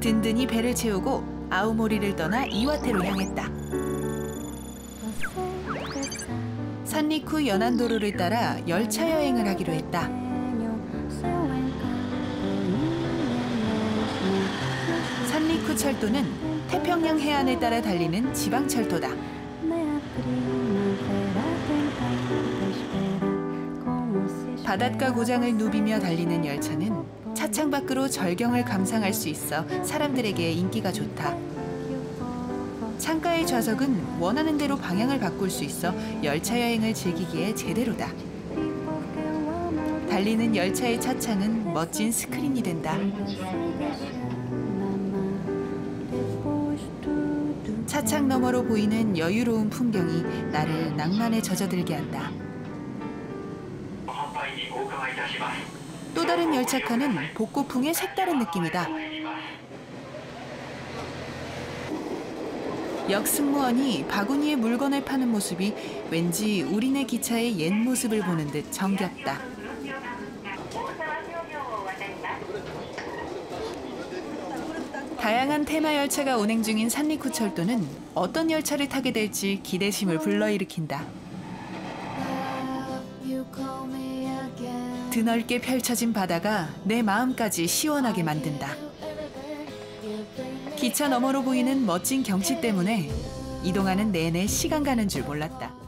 든든히 배를 채우고 아오모리를 떠나 이와테로 향했다. 산리쿠 연안도로를 따라 열차 여행을 하기로 했다. 산리쿠 철도는 태평양 해안을 따라 달리는 지방철도다. 바닷가 고장을 누비며 달리는 열차는 차창 밖으로 절경을 감상할 수 있어 사람들에게 인기가 좋다. 창가의 좌석은 원하는 대로 방향을 바꿀 수 있어 열차 여행을 즐기기에 제대로다. 달리는 열차의 차창은 멋진 스크린이 된다. 차창 너머로 보이는 여유로운 풍경이 나를 낭만에 젖어들게 한다. 또 다른 열차칸은 복고풍의 색다른 느낌이다. 역승무원이 바구니에 물건을 파는 모습이 왠지 우리네 기차의 옛 모습을 보는 듯 정겹다. 다양한 테마 열차가 운행 중인 산리쿠철도는 어떤 열차를 타게 될지 기대심을 불러일으킨다. 드넓게 펼쳐진 바다가 내 마음까지 시원하게 만든다. 기차 너머로 보이는 멋진 경치 때문에 이동하는 내내 시간 가는 줄 몰랐다.